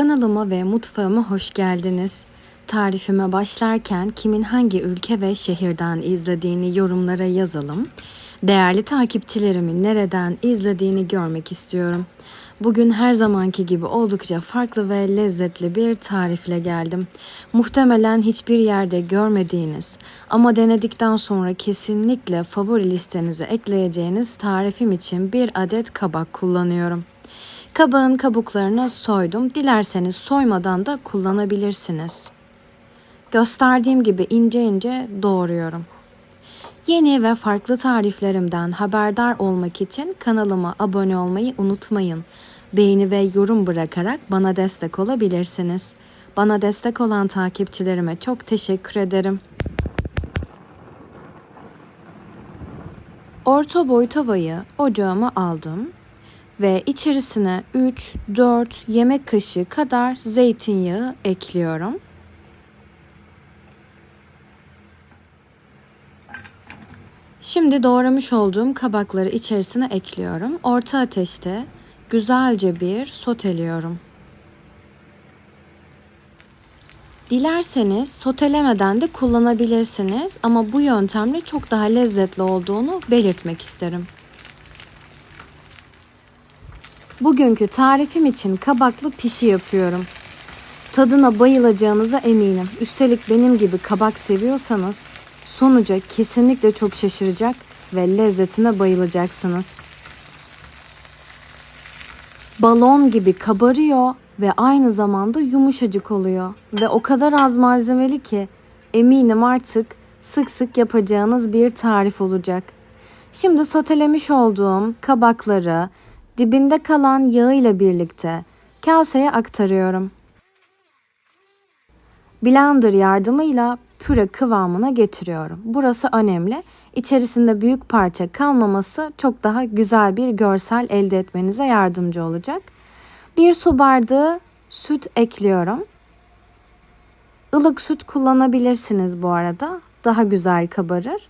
Kanalıma ve mutfağıma hoş geldiniz. Tarifime başlarken kimin hangi ülke ve şehirden izlediğini yorumlara yazalım. Değerli takipçilerimin nereden izlediğini görmek istiyorum. Bugün her zamanki gibi oldukça farklı ve lezzetli bir tarifle geldim. Muhtemelen hiçbir yerde görmediğiniz ama denedikten sonra kesinlikle favori listenize ekleyeceğiniz tarifim için bir adet kabak kullanıyorum. Kabağın kabuklarını soydum. Dilerseniz soymadan da kullanabilirsiniz. Gösterdiğim gibi ince ince doğruyorum. Yeni ve farklı tariflerimden haberdar olmak için kanalıma abone olmayı unutmayın. Beğeni ve yorum bırakarak bana destek olabilirsiniz. Bana destek olan takipçilerime çok teşekkür ederim. Orta boy tavayı ocağıma aldım ve içerisine 3-4 yemek kaşığı kadar zeytinyağı ekliyorum. Şimdi doğramış olduğum kabakları içerisine ekliyorum. Orta ateşte güzelce bir soteliyorum. Dilerseniz sotelemeden de kullanabilirsiniz ama bu yöntemle çok daha lezzetli olduğunu belirtmek isterim. Bugünkü tarifim için kabaklı pişi yapıyorum. Tadına bayılacağınıza eminim. Üstelik benim gibi kabak seviyorsanız sonuca kesinlikle çok şaşıracak ve lezzetine bayılacaksınız. Balon gibi kabarıyor ve aynı zamanda yumuşacık oluyor ve o kadar az malzemeli ki eminim artık sık sık yapacağınız bir tarif olacak. Şimdi sotelemiş olduğum kabakları dibinde kalan yağı ile birlikte kaseye aktarıyorum. Blender yardımıyla püre kıvamına getiriyorum. Burası önemli. İçerisinde büyük parça kalmaması çok daha güzel bir görsel elde etmenize yardımcı olacak. Bir su bardağı süt ekliyorum. Ilık süt kullanabilirsiniz bu arada. Daha güzel kabarır.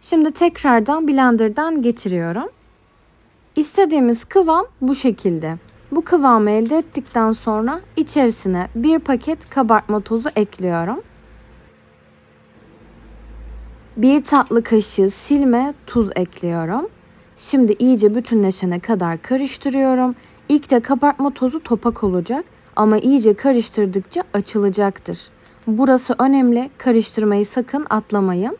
Şimdi tekrardan blenderdan geçiriyorum. İstediğimiz kıvam bu şekilde. Bu kıvamı elde ettikten sonra içerisine bir paket kabartma tozu ekliyorum. Bir tatlı kaşığı silme tuz ekliyorum. Şimdi iyice bütünleşene kadar karıştırıyorum. İlk de kabartma tozu topak olacak ama iyice karıştırdıkça açılacaktır. Burası önemli. Karıştırmayı sakın atlamayın.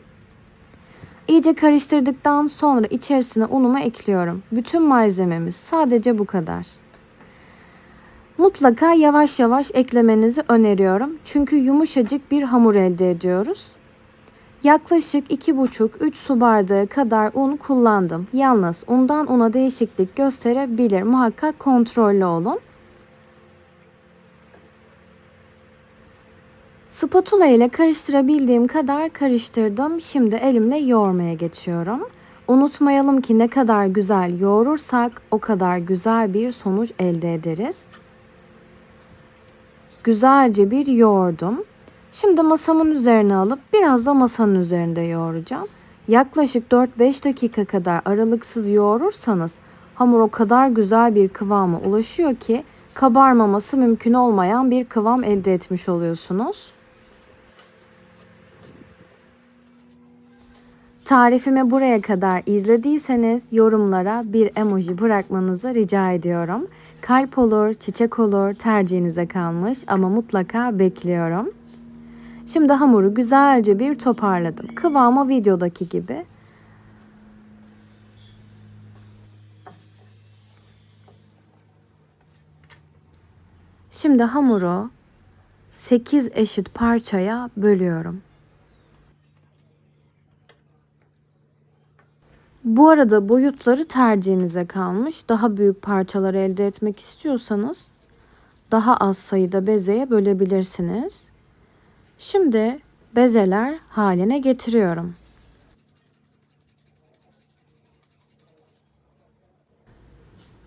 İyice karıştırdıktan sonra içerisine unumu ekliyorum. Bütün malzememiz sadece bu kadar. Mutlaka yavaş yavaş eklemenizi öneriyorum. Çünkü yumuşacık bir hamur elde ediyoruz. Yaklaşık 2,5-3 su bardağı kadar un kullandım. Yalnız undan una değişiklik gösterebilir. Muhakkak kontrollü olun. Spatula ile karıştırabildiğim kadar karıştırdım. Şimdi elimle yoğurmaya geçiyorum. Unutmayalım ki ne kadar güzel yoğurursak o kadar güzel bir sonuç elde ederiz. Güzelce bir yoğurdum. Şimdi masamın üzerine alıp biraz da masanın üzerinde yoğuracağım. Yaklaşık 4-5 dakika kadar aralıksız yoğurursanız hamur o kadar güzel bir kıvama ulaşıyor ki kabarmaması mümkün olmayan bir kıvam elde etmiş oluyorsunuz. Tarifimi buraya kadar izlediyseniz yorumlara bir emoji bırakmanızı rica ediyorum. Kalp olur, çiçek olur tercihinize kalmış ama mutlaka bekliyorum. Şimdi hamuru güzelce bir toparladım. Kıvamı videodaki gibi. Şimdi hamuru 8 eşit parçaya bölüyorum. Bu arada boyutları tercihinize kalmış. Daha büyük parçalar elde etmek istiyorsanız daha az sayıda bezeye bölebilirsiniz. Şimdi bezeler haline getiriyorum.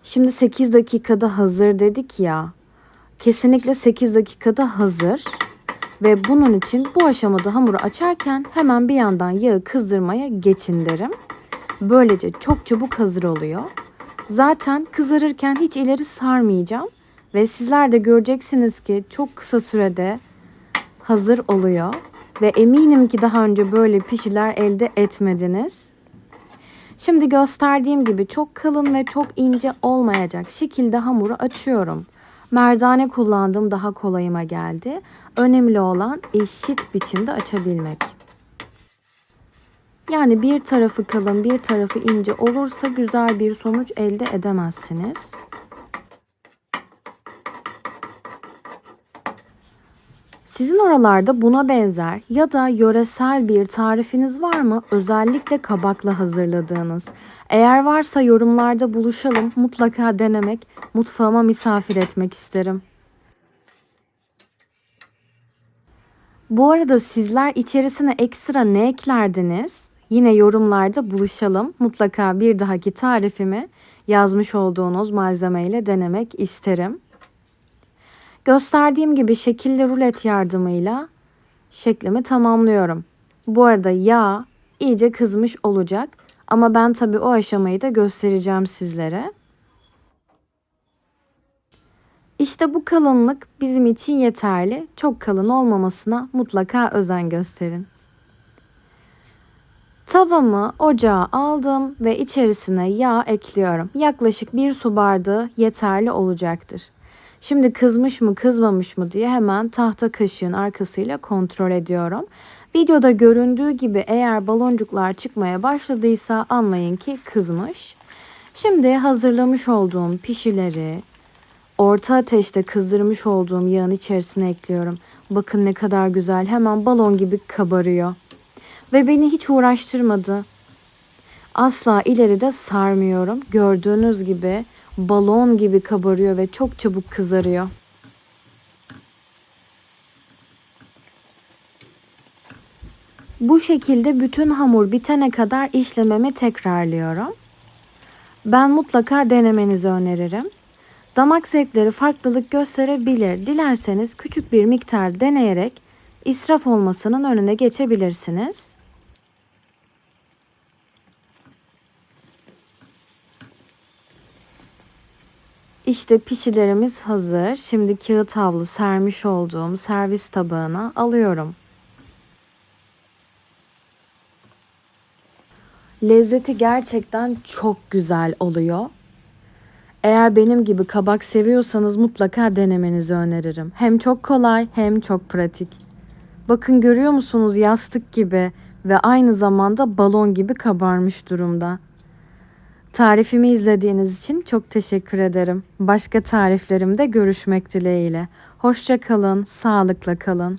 Şimdi 8 dakikada hazır dedik ya. Kesinlikle 8 dakikada hazır. Ve bunun için bu aşamada hamuru açarken hemen bir yandan yağı kızdırmaya geçin derim. Böylece çok çabuk hazır oluyor. Zaten kızarırken hiç ileri sarmayacağım. Ve sizler de göreceksiniz ki çok kısa sürede hazır oluyor. Ve eminim ki daha önce böyle pişiler elde etmediniz. Şimdi gösterdiğim gibi çok kalın ve çok ince olmayacak şekilde hamuru açıyorum. Merdane kullandığım daha kolayıma geldi. Önemli olan eşit biçimde açabilmek. Yani bir tarafı kalın, bir tarafı ince olursa güzel bir sonuç elde edemezsiniz. Sizin oralarda buna benzer ya da yöresel bir tarifiniz var mı? Özellikle kabakla hazırladığınız. Eğer varsa yorumlarda buluşalım. Mutlaka denemek, mutfağıma misafir etmek isterim. Bu arada sizler içerisine ekstra ne eklerdiniz? Yine yorumlarda buluşalım. Mutlaka bir dahaki tarifimi yazmış olduğunuz malzemeyle denemek isterim. Gösterdiğim gibi şekilli rulet yardımıyla şeklimi tamamlıyorum. Bu arada yağ iyice kızmış olacak ama ben tabii o aşamayı da göstereceğim sizlere. İşte bu kalınlık bizim için yeterli. Çok kalın olmamasına mutlaka özen gösterin. Tavamı ocağa aldım ve içerisine yağ ekliyorum. Yaklaşık bir su bardağı yeterli olacaktır. Şimdi kızmış mı kızmamış mı diye hemen tahta kaşığın arkasıyla kontrol ediyorum. Videoda göründüğü gibi eğer baloncuklar çıkmaya başladıysa anlayın ki kızmış. Şimdi hazırlamış olduğum pişileri orta ateşte kızdırmış olduğum yağın içerisine ekliyorum. Bakın ne kadar güzel hemen balon gibi kabarıyor. Ve beni hiç uğraştırmadı. Asla ileride sarmıyorum. Gördüğünüz gibi balon gibi kabarıyor ve çok çabuk kızarıyor. Bu şekilde bütün hamur bitene kadar işlememi tekrarlıyorum. Ben mutlaka denemenizi öneririm. Damak zevkleri farklılık gösterebilir. Dilerseniz küçük bir miktar deneyerek israf olmasının önüne geçebilirsiniz. İşte pişilerimiz hazır. Şimdi kağıt havlu sermiş olduğum servis tabağına alıyorum. Lezzeti gerçekten çok güzel oluyor. Eğer benim gibi kabak seviyorsanız mutlaka denemenizi öneririm. Hem çok kolay hem çok pratik. Bakın görüyor musunuz yastık gibi ve aynı zamanda balon gibi kabarmış durumda. Tarifimi izlediğiniz için çok teşekkür ederim. Başka tariflerimde görüşmek dileğiyle. Hoşça kalın, sağlıkla kalın.